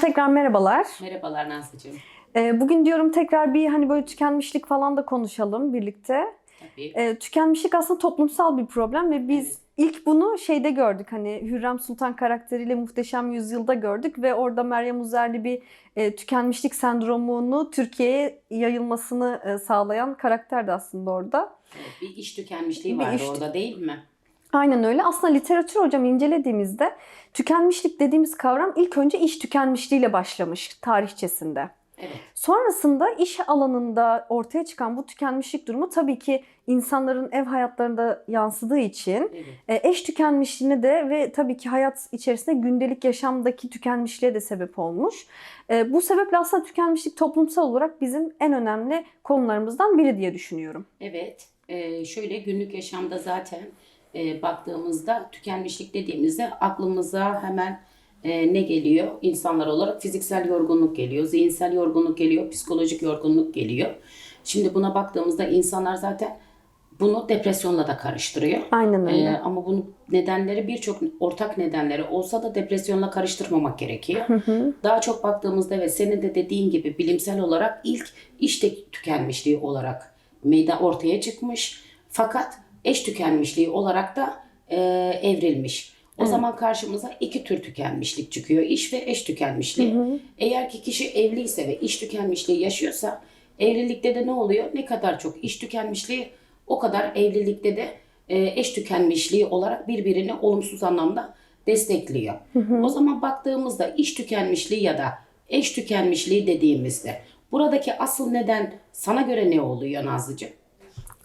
Hocam tekrar merhabalar. Merhabalar Nazlıcığım. Ee, bugün diyorum tekrar bir hani böyle tükenmişlik falan da konuşalım birlikte. Tabii. Ee, tükenmişlik aslında toplumsal bir problem ve biz Evet. ilk bunu şeyde gördük. Hani Hürrem Sultan karakteriyle Muhteşem Yüzyıl'da gördük ve orada Meryem Uzerli bir e, tükenmişlik sendromunu Türkiye'ye yayılmasını e, sağlayan karakterdi aslında orada. Evet, bir iş tükenmişliği Bir vardı iş- orada değil mi? Aynen öyle. Aslında literatür hocam incelediğimizde tükenmişlik dediğimiz kavram ilk önce iş tükenmişliğiyle başlamış tarihçesinde. Evet. Sonrasında iş alanında ortaya çıkan bu tükenmişlik durumu tabii ki insanların ev hayatlarında yansıdığı için evet. e, eş tükenmişliğine de ve tabii ki hayat içerisinde gündelik yaşamdaki tükenmişliğe de sebep olmuş. E, Bu sebeple aslında tükenmişlik toplumsal olarak bizim en önemli konularımızdan biri diye düşünüyorum. Evet. Ee, şöyle günlük yaşamda zaten e, baktığımızda tükenmişlik dediğimizde aklımıza hemen e, ne geliyor? İnsanlar olarak fiziksel yorgunluk geliyor, zihinsel yorgunluk geliyor, psikolojik yorgunluk geliyor. Şimdi buna baktığımızda insanlar zaten bunu depresyonla da karıştırıyor. Aynen öyle. Ee, ama bunun nedenleri birçok ortak nedenleri olsa da depresyonla karıştırmamak gerekiyor. Daha çok baktığımızda ve senin de dediğin gibi bilimsel olarak ilk iş tek- tükenmişliği olarak meydan ortaya çıkmış. Fakat eş tükenmişliği olarak da e, evrilmiş. O zaman karşımıza iki tür tükenmişlik çıkıyor. İş ve eş tükenmişliği. Eğer ki kişi evliyse ve iş tükenmişliği yaşıyorsa evlilikte de ne oluyor? Ne kadar çok iş tükenmişliği o kadar evlilikte de e, eş tükenmişliği olarak birbirini olumsuz anlamda destekliyor. O zaman baktığımızda iş tükenmişliği ya da eş tükenmişliği dediğimizde buradaki asıl neden sana göre ne oluyor Nazlıcığım?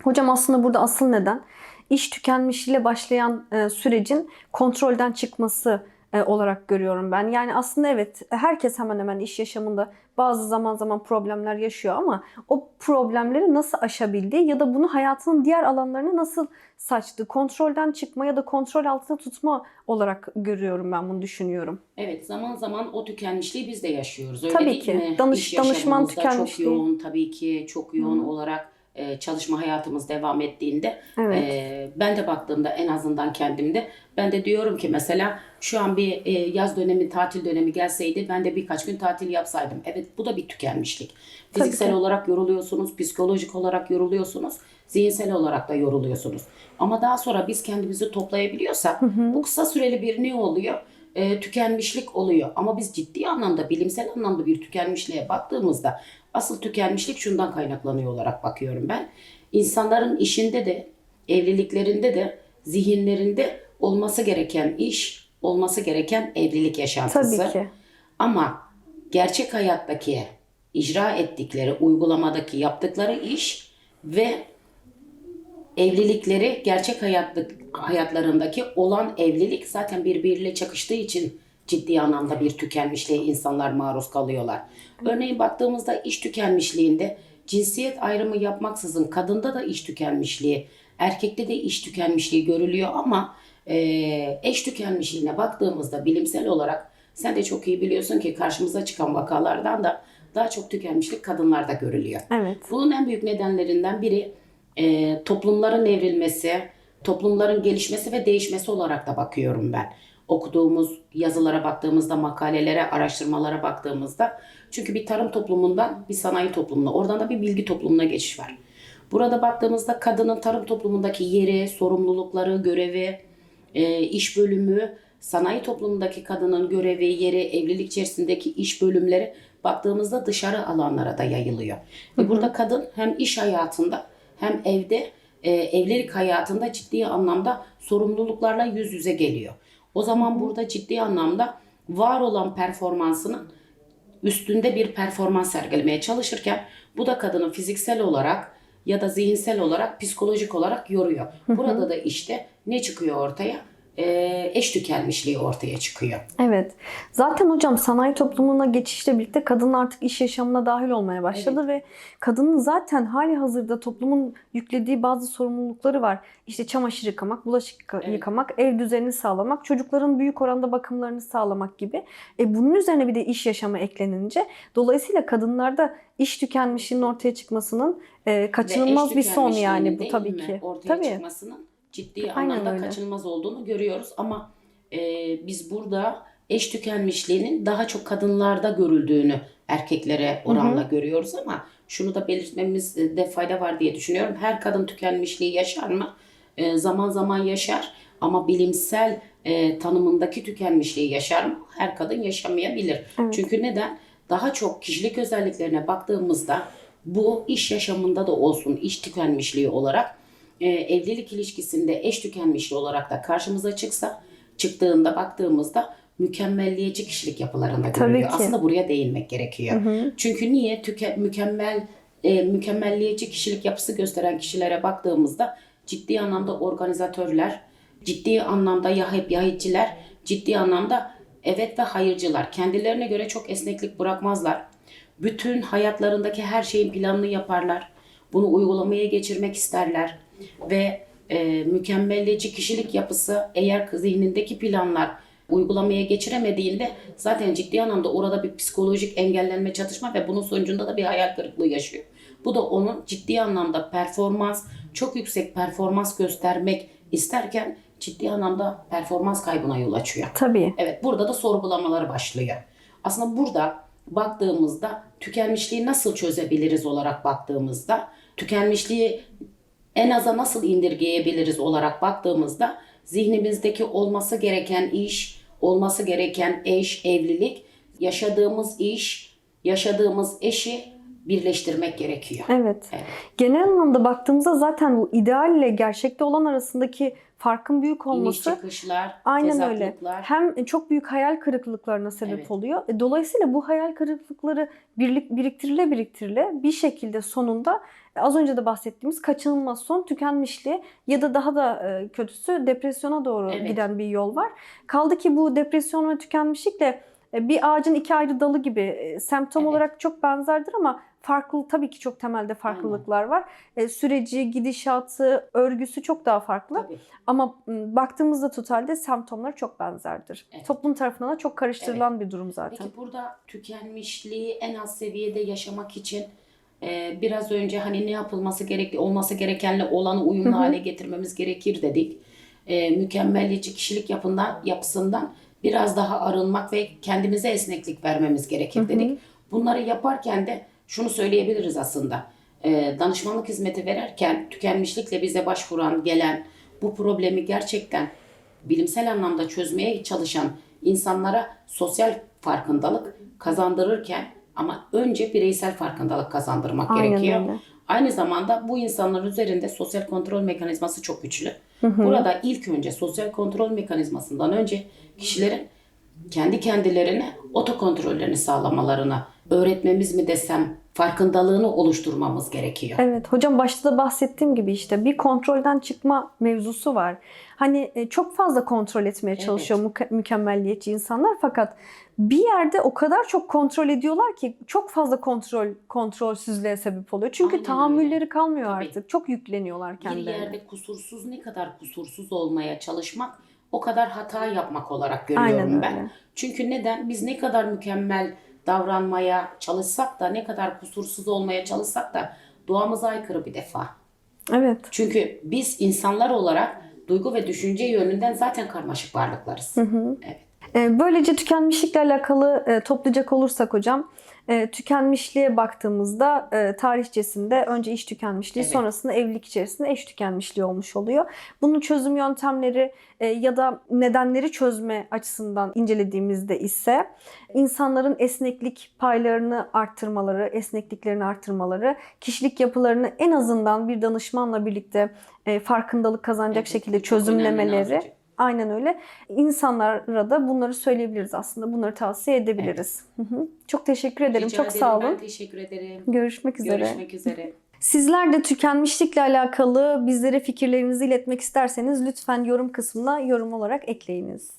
Hocam aslında burada asıl neden iş tükenmişliğiyle başlayan e, sürecin kontrolden çıkması e, olarak görüyorum ben. Yani aslında evet herkes hemen hemen iş yaşamında bazı zaman zaman problemler yaşıyor ama o problemleri nasıl aşabildiği ya da bunu hayatının diğer alanlarına nasıl saçtığı, kontrolden çıkma ya da kontrol altında tutma olarak görüyorum ben bunu düşünüyorum. Evet zaman zaman o tükenmişliği biz de yaşıyoruz. Öyle Tabii değil ki. mi? Danış- İş danışman yaşamımızda Çok tükenmişliği. yoğun tabii ki çok yoğun olarak e, çalışma hayatımız devam ettiğinde Evet. e, ben de baktığımda en azından kendimde ben de diyorum ki mesela şu an bir e, yaz dönemi tatil dönemi gelseydi ben de birkaç gün tatil yapsaydım. Evet bu da bir tükenmişlik. Fiziksel ki. olarak yoruluyorsunuz, psikolojik olarak yoruluyorsunuz, zihinsel olarak da yoruluyorsunuz. Ama daha sonra biz kendimizi toplayabiliyorsak bu kısa süreli bir ne oluyor? E, tükenmişlik oluyor. Ama biz ciddi anlamda, bilimsel anlamda bir tükenmişliğe baktığımızda asıl tükenmişlik şundan kaynaklanıyor olarak bakıyorum ben. İnsanların işinde de, evliliklerinde de, zihinlerinde olması gereken iş, olması gereken evlilik yaşantısı. Tabii ki. Ama gerçek hayattaki icra ettikleri, uygulamadaki yaptıkları iş ve evlilikleri gerçek hayatlık, hayatlarındaki olan evlilik zaten birbiriyle çakıştığı için ciddi anlamda bir tükenmişliğe insanlar maruz kalıyorlar. Örneğin baktığımızda iş tükenmişliğinde cinsiyet ayrımı yapmaksızın kadında da iş tükenmişliği, erkekte de iş tükenmişliği görülüyor ama eee, eş tükenmişliğine baktığımızda bilimsel olarak sen de çok iyi biliyorsun ki karşımıza çıkan vakalardan da daha çok tükenmişlik kadınlarda görülüyor. Evet. Bunun en büyük nedenlerinden biri e, toplumların evrilmesi, toplumların gelişmesi ve değişmesi olarak da bakıyorum ben. Okuduğumuz yazılara baktığımızda, makalelere, araştırmalara baktığımızda çünkü bir tarım toplumundan bir sanayi toplumuna, oradan da bir bilgi toplumuna geçiş var. Burada baktığımızda kadının tarım toplumundaki yeri, sorumlulukları, görevi, e, iş bölümü, sanayi toplumundaki kadının görevi, yeri, evlilik içerisindeki iş bölümleri baktığımızda dışarı alanlara da yayılıyor. Ve burada kadın hem iş hayatında hem evde e, evlilik hayatında ciddi anlamda sorumluluklarla yüz yüze geliyor. O zaman burada ciddi anlamda var olan performansının üstünde bir performans sergilemeye çalışırken bu da kadını fiziksel olarak ya da zihinsel olarak, psikolojik olarak yoruyor. Burada da işte ne çıkıyor ortaya? Ee, eş tükenmişliği ortaya çıkıyor. Evet. Zaten hocam sanayi toplumuna geçişle birlikte kadın artık iş yaşamına dahil olmaya başladı ve kadının zaten hali hazırda toplumun yüklediği bazı sorumlulukları var. İşte çamaşır yıkamak, bulaşık Evet. yıkamak, ev düzenini sağlamak, çocukların büyük oranda bakımlarını sağlamak gibi. E bunun üzerine bir de iş yaşamı eklenince dolayısıyla kadınlarda iş tükenmişliğinin ortaya çıkmasının e, kaçınılmaz bir son yani bu tabii ki. Ortaya Tabii. çıkmasının ciddi Aynen anlamda öyle. kaçınılmaz olduğunu görüyoruz ama e, biz burada eş tükenmişliğinin daha çok kadınlarda görüldüğünü erkeklere oranla görüyoruz ama şunu da belirtmemizde fayda var diye düşünüyorum. Her kadın tükenmişliği yaşar mı? E, zaman zaman yaşar ama bilimsel e, tanımındaki tükenmişliği yaşar mı? Her kadın yaşamayabilir. Çünkü neden? Daha çok kişilik özelliklerine baktığımızda bu iş yaşamında da olsun iş tükenmişliği olarak e, evlilik ilişkisinde eş tükenmişliği olarak da karşımıza çıksa çıktığında baktığımızda mükemmelliyetçi kişilik yapılarında görülüyor. Aslında buraya değinmek gerekiyor. Çünkü niye tüke, mükemmel e, mükemmelliyetçi kişilik yapısı gösteren kişilere baktığımızda ciddi anlamda organizatörler, ciddi anlamda ya hep ya hiççiler, ciddi anlamda evet ve hayırcılar. Kendilerine göre çok esneklik bırakmazlar. Bütün hayatlarındaki her şeyin planını yaparlar. Bunu uygulamaya geçirmek isterler. Ve e, mükemmelliyetçi kişilik yapısı eğer zihnindeki planlar uygulamaya geçiremediğinde zaten ciddi anlamda orada bir psikolojik engellenme çatışma ve bunun sonucunda da bir hayal kırıklığı yaşıyor. Bu da onun ciddi anlamda performans, çok yüksek performans göstermek isterken ciddi anlamda performans kaybına yol açıyor. Tabii. Evet burada da sorgulamalar başlıyor. Aslında burada baktığımızda tükenmişliği nasıl çözebiliriz olarak baktığımızda tükenmişliği en aza nasıl indirgeyebiliriz olarak baktığımızda zihnimizdeki olması gereken iş, olması gereken eş, evlilik, yaşadığımız iş, yaşadığımız eşi birleştirmek gerekiyor. Evet. Evet. Genel anlamda baktığımızda zaten bu idealle gerçekte olan arasındaki farkın büyük İniş olması çıkışlar, Aynen öyle. Hem çok büyük hayal kırıklıklarına sebep Evet. oluyor. E, Dolayısıyla bu hayal kırıklıkları birlik biriktirile biriktirile bir şekilde sonunda e, az önce de bahsettiğimiz kaçınılmaz son tükenmişliğe ya da daha da e, kötüsü depresyona doğru Evet. giden bir yol var. Kaldı ki bu depresyon ve tükenmişlikle bir ağacın iki ayrı dalı gibi semptom Evet. olarak çok benzerdir ama farklı tabii ki çok temelde farklılıklar var. E, Süreci, gidişatı, örgüsü çok daha farklı. Tabii. Ama baktığımızda totalde semptomları çok benzerdir. Evet. Toplum tarafından da çok karıştırılan bir durum zaten. Peki burada tükenmişliği en az seviyede yaşamak için e, biraz önce hani ne yapılması gerekli, olması gerekenle olanı uyumlu hale getirmemiz gerekir dedik. E, mükemmelliyetçi kişilik yapından, yapısından biraz daha arınmak ve kendimize esneklik vermemiz gerekir dedik. Bunları yaparken de şunu söyleyebiliriz aslında. E, danışmanlık hizmeti verirken tükenmişlikle bize başvuran, gelen bu problemi gerçekten bilimsel anlamda çözmeye çalışan insanlara sosyal farkındalık kazandırırken ama önce bireysel farkındalık kazandırmak Aynen gerekiyor. öyle. Aynı zamanda bu insanların üzerinde sosyal kontrol mekanizması çok güçlü. Burada ilk önce sosyal kontrol mekanizmasından önce kişilerin kendi kendilerine otokontrollerini sağlamalarını öğretmemiz mi desem farkındalığını oluşturmamız gerekiyor. Evet hocam başta da bahsettiğim gibi işte bir kontrolden çıkma mevzusu var. Hani e, çok fazla kontrol etmeye çalışıyor müke- mükemmelliyetçi insanlar fakat bir yerde o kadar çok kontrol ediyorlar ki çok fazla kontrol kontrolsüzlüğe sebep oluyor. Çünkü Aynen öyle. tahammülleri kalmıyor Tabii. artık. Çok yükleniyorlar Bir kendilerine. yerde kusursuz ne kadar kusursuz olmaya çalışmak o kadar hata yapmak olarak görüyorum Aynen ben. öyle. Çünkü neden? Biz ne kadar mükemmel davranmaya çalışsak da ne kadar kusursuz olmaya çalışsak da doğamıza aykırı bir defa. Evet. Çünkü biz insanlar olarak duygu ve düşünce yönünden zaten karmaşık varlıklarız. Evet. E, Böylece tükenmişlikle alakalı e, toplayacak olursak hocam, e, tükenmişliğe baktığımızda tarihçesinde önce iş tükenmişliği, Evet. sonrasında evlilik içerisinde eş tükenmişliği olmuş oluyor. Bunun çözüm yöntemleri ya da nedenleri çözme açısından incelediğimizde ise insanların esneklik paylarını arttırmaları, esnekliklerini arttırmaları, kişilik yapılarını en azından bir danışmanla birlikte farkındalık kazanacak Evet, şekilde çözümlemeleri. Aynen öyle. İnsanlara da bunları söyleyebiliriz aslında. Bunları tavsiye edebiliriz. Hı hı. Çok teşekkür ederim. Rica Çok ederim. sağ olun. Ben teşekkür ederim. Görüşmek üzere. Görüşmek üzere. Sizler de tükenmişlikle alakalı bizlere fikirlerinizi iletmek isterseniz lütfen yorum kısmına yorum olarak ekleyiniz.